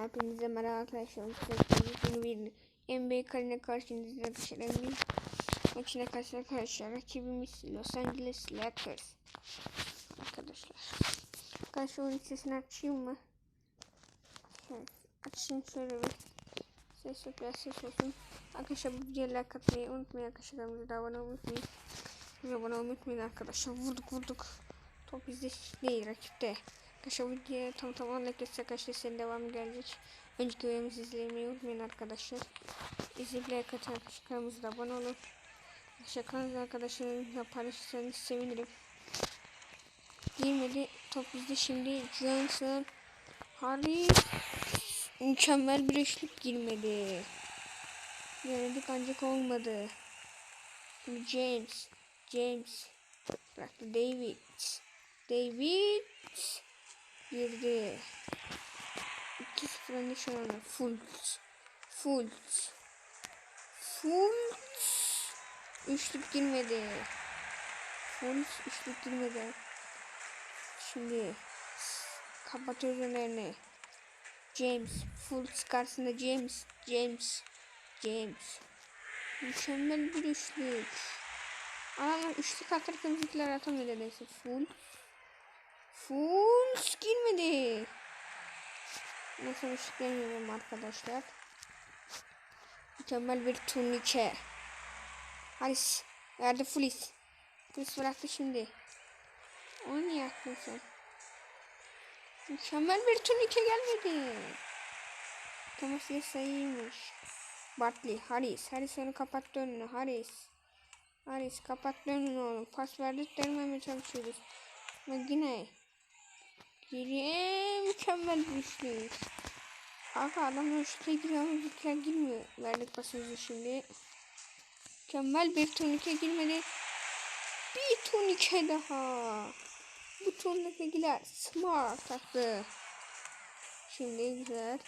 Hepinize merhaba arkadaşlar. Yeni bir NBA karine karşınızda arkadaşlar. NBA maçına karşı arkadaşlar. Rakibimiz Los Angeles Lakers. Arkadaşlar. Arkadaşlar oyun sesini açayım mı? Evet, açayım şöyle bir. Ses yok biraz ses olsun. Arkadaşlar bu videoya like atmayı unutmayın arkadaşlar. Kanalımıza abone unutmayın. Bize abone unutmayın arkadaşlar. Vurduk vurduk. Top bizde değil rakipte. Arkadaşlar videoya tam tam 10 dakika arkadaşlar senin devamı gelecek. Önceki videomuzu izlemeyi unutmayın arkadaşlar. İzleyip like arkadaşlar kanalımıza abone olun. Kanalımıza arkadaşlarınızla paylaşırsanız sevinirim. Girmedi top bizde şimdi Johnson Harry mükemmel bir üçlük girmedi. Denedik ancak olmadı. James James bıraktı David David girdi. 2-0 önde şu anda. Full. Full. Full. Üçlük girmedi. Full üçlük girmedi. Şimdi kapatıyoruz önlerini. James. Full karşısında James. James. James. Mükemmel bir üçlük. Ama üçlük atarken bizimkiler atamıyor nedense. Full. Full girmedi. Nasıl ışık demiyorum arkadaşlar. Mükemmel bir turnike. Halis. Verdi Flis. Flis bıraktı şimdi. Onu niye yaptın sen? Mükemmel bir turnike gelmedi. Thomas sayıymış. Bartley, Haris. Haris onu kapattı önünü. Haris. Haris kapattı önünü oğlum. Pas verdik dönmemeye çalışıyoruz. Yine Geriye mükemmel bir üçlük. Kanka adam üçlüğe giriyor ama bizimkiler girmiyor. Verdik pasımızı şimdi. Mükemmel bir turnike girmedi. Bir turnike daha. Bu turnikeler smart attı. Şimdi güzel.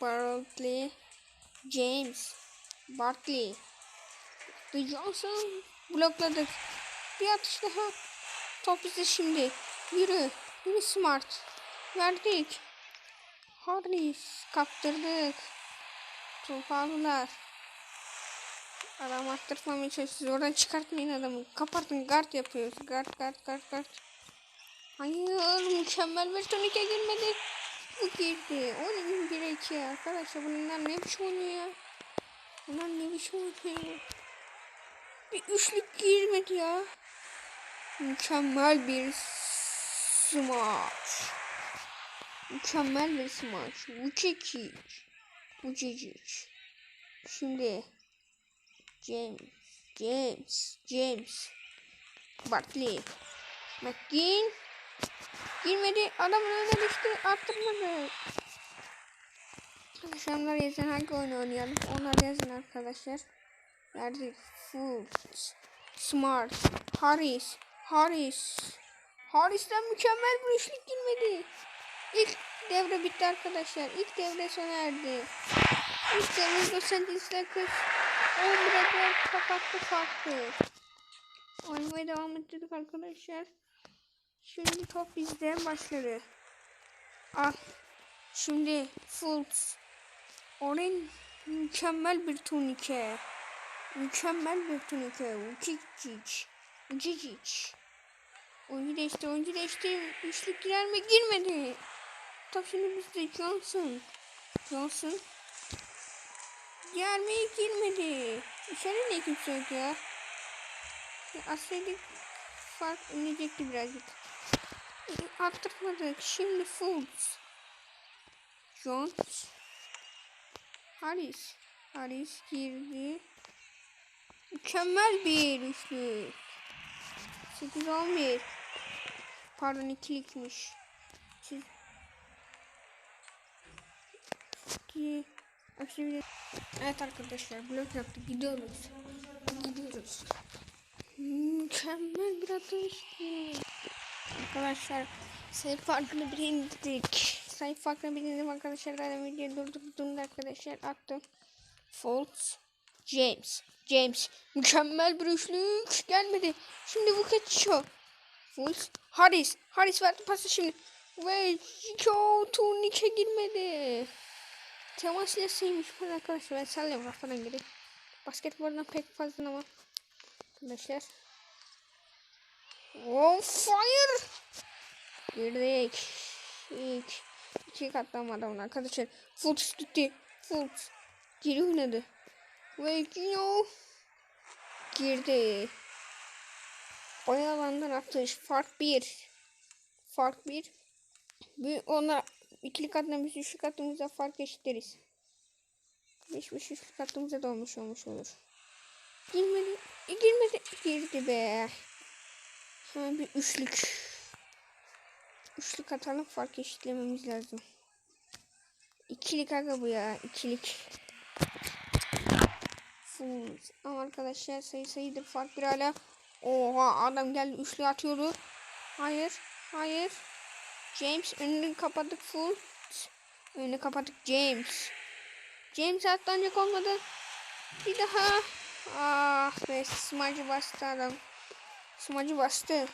Bartley. James. Bartley. The Johnson blokladık. Bir atış daha. Top bize şimdi. Yürü. Yürü smart. Verdik. Harris. Kaptırdık. Top aldılar. Adam attırmamaya çalışıyoruz. Oradan çıkartmayın adamı. Kapatın. Guard yapıyoruz. Guard guard guard guard. Hayır. Mükemmel bir turnike girmedi. Bu girdi. Oyun 1 2 arkadaşlar. Bunlar ne biçim oynuyor ya? Bunlar ne biçim oynuyor? Bir üçlük girmedi ya. Mükemmel bir smaç. Mükemmel bir smaç. Vucic. Vucic. Şimdi James. James. James. Bartley. McGinn. Girmedi. Adamın önüne düştü. Attırmadı. Akşamlar yazın hangi oyunu oynayalım? Onlar yazın arkadaşlar. Verdik. Full. Smart. Harris. Harris. Harris'ten mükemmel bir üçlük girmedi. İlk devre bitti arkadaşlar. İlk devre sona erdi. İlk devre Los Angeles Lakers 11'e 4 kapattı farkı. Oynamaya devam ettirdik arkadaşlar. Şimdi top bizde başladı. Al. Şimdi Fultz. Orin mükemmel bir turnike. Mükemmel bir turnike. Ucic. Ucic. Oyuncu değişti, oyuncu değişti. Üçlük girer mi? Girmedi. Top şimdi bizde Johnson. Johnson. Girer? Girmedi. İçeri ne kimse yok ya. Aslında fark inecekti birazcık. Attırmadık. Şimdi Fultz. Jones. Harris. Harris girdi. Mükemmel bir üçlük. 8 11. Pardon ikilikmiş. Siz ki Evet arkadaşlar blok yaptık gidiyoruz. Gidiyoruz. Mükemmel bir atış. Arkadaşlar sayı farkını bir indirdik. Sayı farkını bir indirdim arkadaşlar. Ben videoyu durdurdum arkadaşlar attım. False. James. James. Mükemmel bir üçlük. Gelmedi. Şimdi Vukic Show. Fultz. Harris. Harris verdi pası şimdi. Ve Joe turnike girmedi. Temas yasaymış falan arkadaşlar. Ben sallıyorum kafadan geri. Basketboldan pek fazla ama. Arkadaşlar. Oh fire. Girdik. İlk. İki katlamadım arkadaşlar. Full gitti. Full. Geri oynadı. Ve Gino. Girdi. Bayağı alandan atış. Fark bir. Fark bir. Bir onlar ikili katla biz üçlü katlımızda fark eşitleriz. Beş beş üçlü katlımıza da olmuş olmuş olur. Girmedi. E, girmedi. Girdi be. Hemen bir üçlük. Üçlük atalım fark eşitlememiz lazım. İkilik aga bu ya. ikilik. Full. Ama arkadaşlar sayı sayıdır fark bir hala. Oha adam geldi üçlü atıyordu. Hayır. Hayır. James önünü kapattık full. Önünü kapattık James. James atlanacak olmadı. Bir daha. Ah be smacı bastı adam. Smacı bastı.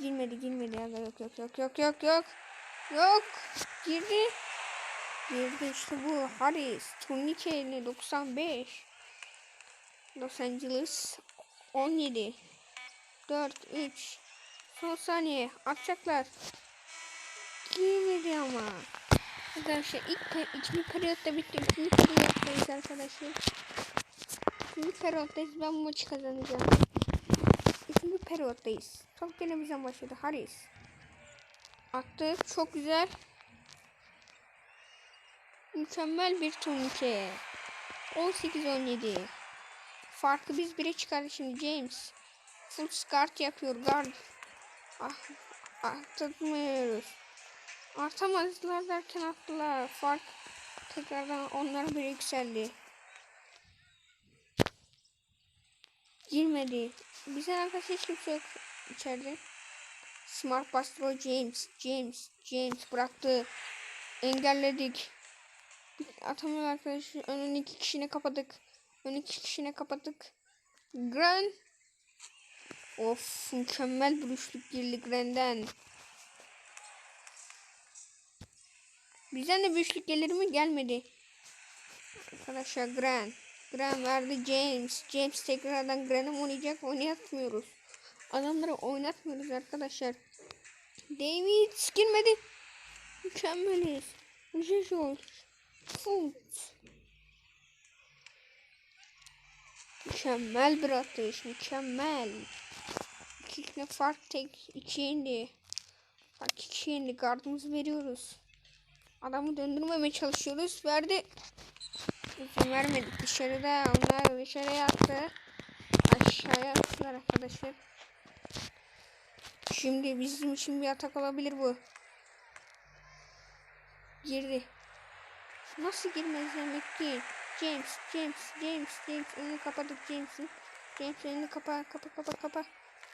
Girmedi girmedi ya yok yok yok yok yok yok. Yok. Girdi. Girdi işte bu. Harris. Turnike 95. Los Angeles 17. 4 3 Son saniye atacaklar. Girmedi ama. Arkadaşlar ilk ikinci periyotta bitti. İkinci periyottayız arkadaşlar. İkinci periyottayız. Ben maçı kazanacağım. İkinci periyottayız. Top gene bizden başladı. Harris. Attı. Çok güzel. Mükemmel bir turnike. 18-17. Farkı biz bire çıkardık şimdi James. Full guard yapıyor guard. Ah, artmıyoruz. Artamazlar derken attılar. Fark tekrardan onlar bir yükseldi. Girmedi. Bize arkadaşlar hiç kimse yok içeride. Smart Bastro James. James. James bıraktı. Engelledik. Atamıyor arkadaşlar. Önün iki kişine kapadık. Ön iki kişine kapattık. Grand Of mükemmel bir üçlük girdi Gren'den. Bizden de bir üçlük gelir mi? Gelmedi. Arkadaşlar Gren. Gren verdi James. James tekrardan Gren'e oynayacak. Oynatmıyoruz. Adamları oynatmıyoruz arkadaşlar. David girmedi. Mükemmeliz. Jesus. Foot. Mükemmel bir atış. Mükemmel. İkine fark tek iki indi. Fark iki indi. Gardımızı veriyoruz. Adamı döndürmemeye çalışıyoruz. Verdi. İzin vermedik. Dışarıda onlar dışarıya attı. Aşağıya attılar arkadaşlar. Şimdi bizim için bir atak olabilir bu. Girdi. Nasıl girmez demek ki? James, James, James, James. Önünü kapadık James'in. James önünü kapa, kapa, kapa, kapa.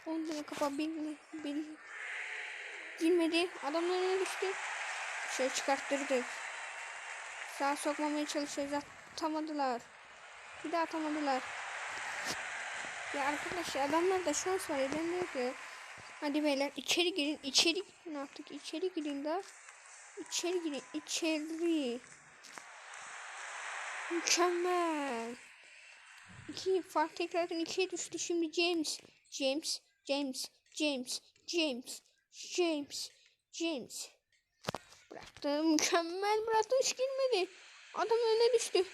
Onları kapa, birini, birini. Girmedi. Adamlar önüne düştü. Şey çıkarttırdık. Sağa sokmamaya çalışıyoruz. Atamadılar. Bir daha atamadılar. Ya arkadaşlar adamlar da şans var. Edemiyor ki. Hadi beyler içeri girin. içeri girin artık. içeri girin de. İçeri girin. içeri. Mükemmel. İki fark tekrardan ikiye düştü. Şimdi James. James. James. James. James. James. James. Bıraktı. Mükemmel bıraktı. Hiç girmedi. Adam önüne düştü.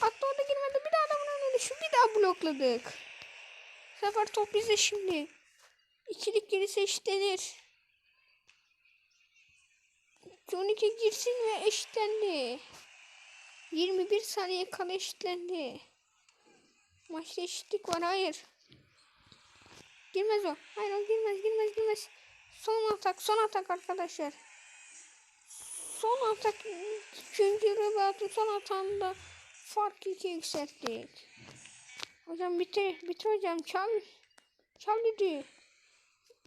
Hatta orada girmedi. Bir daha adamın önüne düştü. Bir daha blokladık. Sefer top bizde şimdi. İkilik gerisi eşitlenir. 12 girsin ve eşitlendi. 21 saniye kala eşitlendi. Maçta eşitlik var. Hayır. Girmez o. Hayır o girmez girmez girmez. Son atak son atak arkadaşlar. Son atak. Üçüncü rübatın son atağında fark iki yükselttik. Hocam bitti. Bitti hocam. Çal. Çal dedi.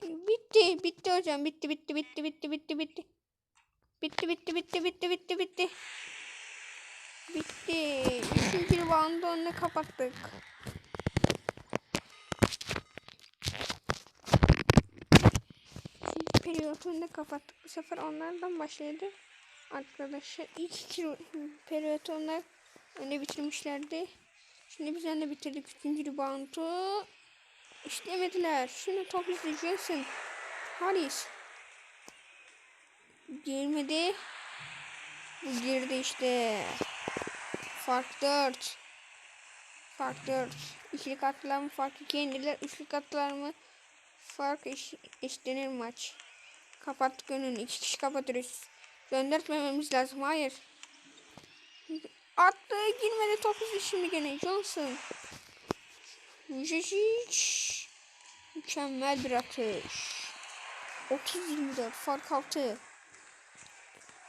Bitti. Bitti hocam. Bitti bitti bitti bitti bitti bitti. Bitti bitti bitti bitti bitti bitti. Bitti. Üçüncü bandı önüne kapattık. Üçüncü periyot önde kapattık. Bu sefer onlardan başladı. Arkadaşlar ilk iki periyot onlar önde bitirmişlerdi. Şimdi biz önde bitirdik. Üçüncü reboundu. İşlemediler. Şimdi top izleyeceksin. Haris. Girmedi. Girdi işte. Fark 4. Fark 4. İkili katlar mı fark 2 indiler. Üçlü katlar mı fark eş, eşlenir maç. Kapattık önünü. İki kişi kapatırız. Döndürtmememiz lazım. Hayır. Attı. Girmedi top şimdi gene. Johnson. Müjecic. Mükemmel bir atış. 30-24 fark 6.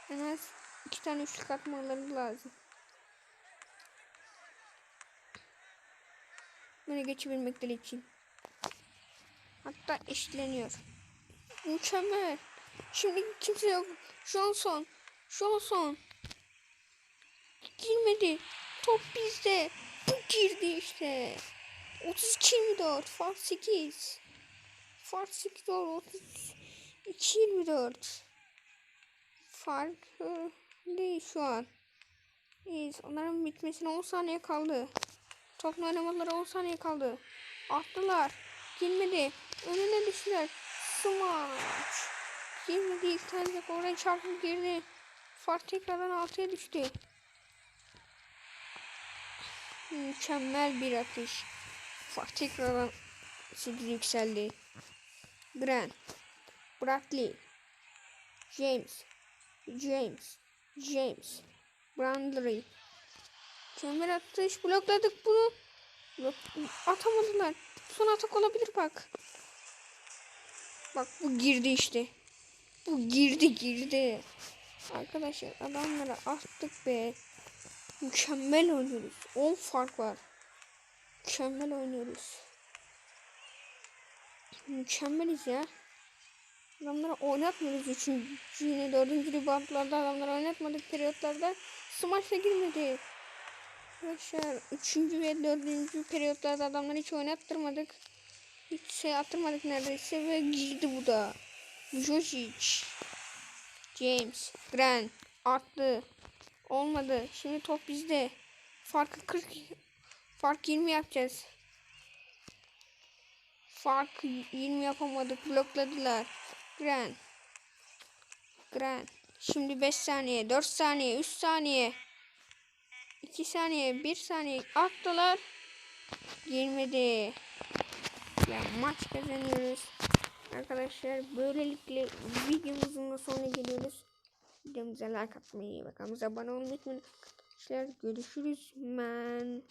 En az iki tane üçlük atmaları lazım. Böyle geçebilmekleri için. Hatta eşitleniyor. Mükemmel. Şimdi kimse yok. Johnson. Johnson. Girmedi. Top bizde. Bu girdi işte. 32-24. Fark 8. Fark 8 doğru. 32-24. Fark e, değil şu an. İyiyiz. Onların bitmesine 10 saniye kaldı. Topla oynamaları 10 saniye kaldı. Attılar. Girmedi. Önüne düştüler. Smaç. Girmedi. Tane oraya çarpıp girdi. Fark tekrardan 6'ya düştü. Mükemmel bir atış. Fark tekrardan 8 yükseldi. Grant. Bradley. James. James. James. Brandley. Kemer atış. Blokladık bunu. Blok atamadılar. Son atak olabilir bak. Bak bu girdi işte. Bu girdi girdi. Arkadaşlar adamlara attık be. Mükemmel oynuyoruz. 10 fark var. Mükemmel oynuyoruz. Mükemmeliz ya. Adamlara oynatmıyoruz. Üçüncü yine dördüncü reboundlarda adamlara oynatmadık periyotlarda. Smaç'la girmedi. Arkadaşlar üçüncü ve dördüncü periyotlarda adamları hiç oynattırmadık. Hiç şey attırmadık neredeyse ve girdi bu da. Jojic. James. Grant. Attı. Olmadı. Şimdi top bizde. Farkı 40 fark 20 yapacağız. Fark 20 yapamadık. Blokladılar. Grant. Grant. Şimdi 5 saniye, 4 saniye, 3 saniye. 2 saniye, 1 saniye attılar. Girmedi. Ya maç kazanıyoruz. Arkadaşlar böylelikle videomuzun da sonuna geliyoruz. Videomuza like atmayı ve kanalımıza abone olmayı unutmayın. Arkadaşlar görüşürüz. Man.